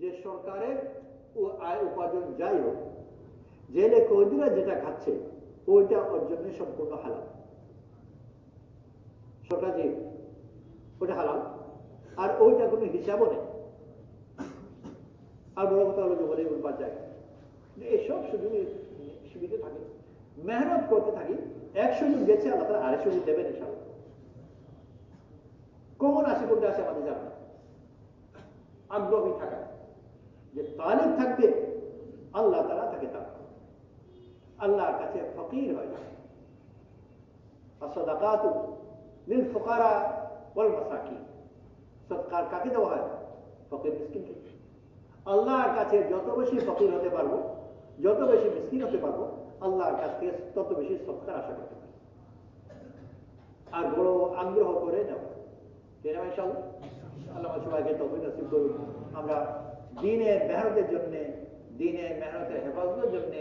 যে সরকারের আয় উপার্জন যাই হোক জেলে কয়েদিরা যেটা খাচ্ছে, ওইটা ওর জন্য সম্পূর্ণ হালাল। সরকার যে ওটা হালাল, আর ওইটা কোনো হিসাবও নেই। আর বড় কথা হলো জঙ্গলে উৎপাদ জায়গা যে এসব সুযোগ সুবিধা থাকে। মেহনত করতে থাকি এক সুযোগ গেছে, আল্লাহ তারা আরেক সুযোগ দেবেন ইনশাল্লাহ কখন আসে কোনটা আসে আমাদের জানা। আগ্রহী থাকা যে তালিব থাকবে, আল্লাহ তারা তাকে তাক আল্লাহর কাছে ফকির হয়ে যায় নীল ফোকারা বল মাসাকি সৎকার কাকে দেওয়া হয়? ফকির, মিসকিনকে। আল্লাহর কাছে যত বেশি ফকির হতে পারব, যত বেশি মিসকিন হতে পারব, আল্লাহর কাছ থেকে তত বেশি সৎকার আশা করতে পারি। আর বড় আগ্রহ করে নেওয়া। কেনা আল্লাহ সবাইকে তখন নসিব করুন। আমরা দিনের মেহনতের জন্য, দিনের মেহনতের হেফাজতের জন্য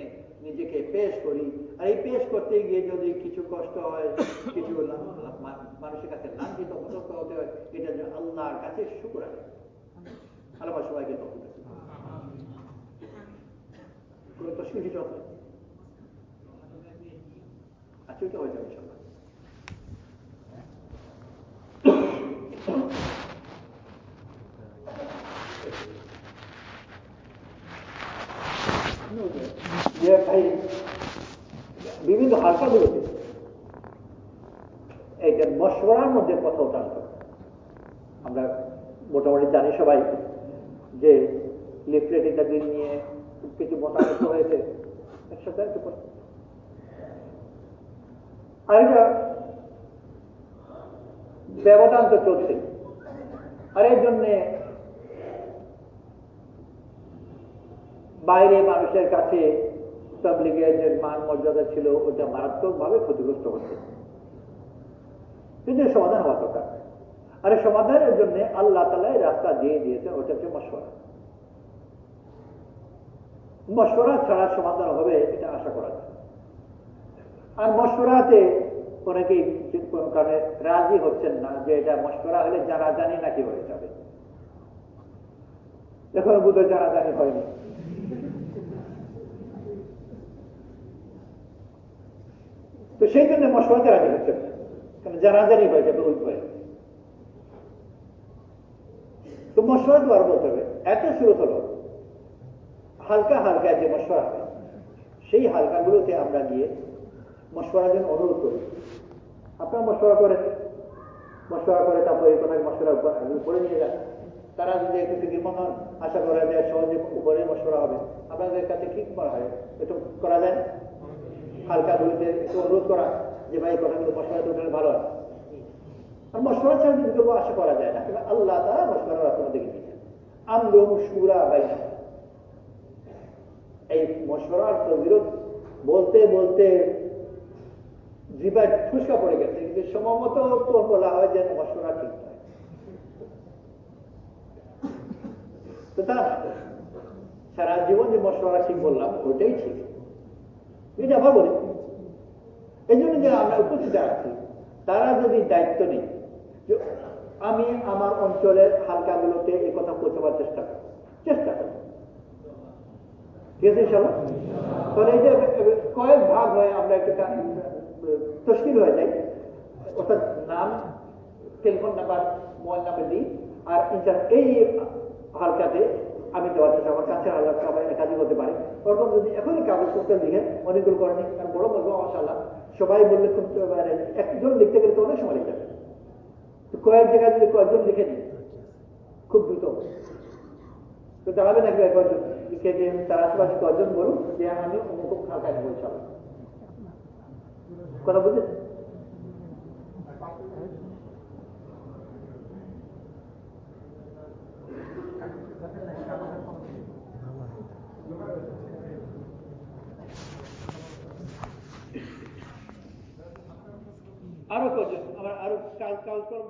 নিজেকে পেশ করি। আর এই পেশ করতে গিয়ে যদি কিছু কষ্ট হয়, কিছু মানুষের কাছে লাঞ্ছিত হতস্ত হতে হয়, এটা আল্লাহর কাছে শুক্র আছে আল্লাহ সবাইকে করুন। কোনো প্রশ্ন কিছু আছে? ওইটা হয়ে যাবে, ইনশাআল্লাহ যে ভাই বিভিন্ন হালকাগুলোতে এইটা মশওয়ারার মধ্যে কথা উঠানো। আমরা মোটামুটি জানি সবাই যে লিফলেট ইত্যাদি নিয়ে কিছু মতামত হয়েছে একসাথে একটু পরে। আর এটা ব্যবধান তো চলছে আর এর জন্যে বাইরে মানুষের কাছে তাবলিগের যে মান মর্যাদা ছিল, ওটা মারাত্মকভাবে ক্ষতিগ্রস্ত হচ্ছে। কিন্তু সমাধান হওয়া দরকার। আর সমাধানের জন্য আল্লাহ তালা এই রাস্তা দিয়ে দিয়েছে ওটা হচ্ছে মশওয়ারা। মশওয়ারা ছাড়া সমাধান হবে, এটা আশা করা যায়। আর মশওয়ারাতে অনেকেই কোনো কারণে রাজি হচ্ছেন না যে এটা মশওয়ারা হলে জানা জানি নাকি হয়ে যাবে। এখনও বোধহয় জানা জানি হয়নি। সেই জন্য মশওয়ারাতে রাজি হচ্ছেন না কারণ জানাজানি হয়ে যাবে, ওই ভয়ে তো তো আর বলতে হবে। এত সুরত হলো। হালকা হালকা যে হয়, সেই হালকাগুলোতে আমরা গিয়ে মশওয়ারার জন্য অনুরোধ করি। আপনারা মশওয়ারা করেন। মশওয়ারা করে তারপর এই কথা মশওয়ারা উপরে নিয়ে যান। তারা যদি একটু ফিকিরমন হন আশা করা যায় সহজে উপরে মশওয়ারা হবে। আপনাদের কাছে কি করা হয়? একটু করা যায়? হালকা গুলিতে একটু অনুরোধ করা যে ভাই, কথাগুলো মশওয়ারাতে উঠলে ভালো হয়। আর মশওয়ারা ছাড়া যদি করব আশা করা যায় না। কিন্তু আল্লাহ তারা মশওয়ারা রাস্তা দেখে দিয়েছেন। আমরো সুরা বাইনা। এই মশওয়ারার বিরোধ। বলতে বলতে জিবায় ফুসকা পড়ে গেছে। কিন্তু সম্ভবত তো বলা হয় যে মশলা ঠিক তো তা না। সারা জীবন যে মশলা ঠিক বললাম, ওইটাই ঠিক। এটা আবার বলি এই জন্য যে আমরা উপস্থিত আছি, তারা যদি দায়িত্ব নেই আমি আমার অঞ্চলের হালকাগুলোতে এই কথা পৌঁছাবার চেষ্টা করি চেষ্টা করি কয়েক ভাগ হয়ে আমরা একটু তশকিল হয়ে যাই। অর্থাৎ নাম টেলিফোন নাম্বার মোবাইল নাম্বার দিই। আর এই হালকাতে আমি দেওয়ার চেষ্টা আমার কাছে হালকা আমার একাধিক হতে পারে। ওরকম যদি এখনই কাগজ করতে লিখে অনেকগুলো করেনি কারণ বড় বলব মাসাল্লাহ সবাই বললে খুব মানে একজন লিখতে গেলে তো অনেক সময় লিখতে তো কয়েক জায়গায় যদি কয়েকজন লিখে দিই খুব দ্রুত তো দাঁড়াবে নাকি কয়েকজন। লিখে দিয়ে তার আশেপাশে কয়েকজন বলুন, যে আমি অমুক হালকা নেব ইনশাল্লাহ কথা বুঝেন আরও কজন? আমরা আরও কাল কাল করব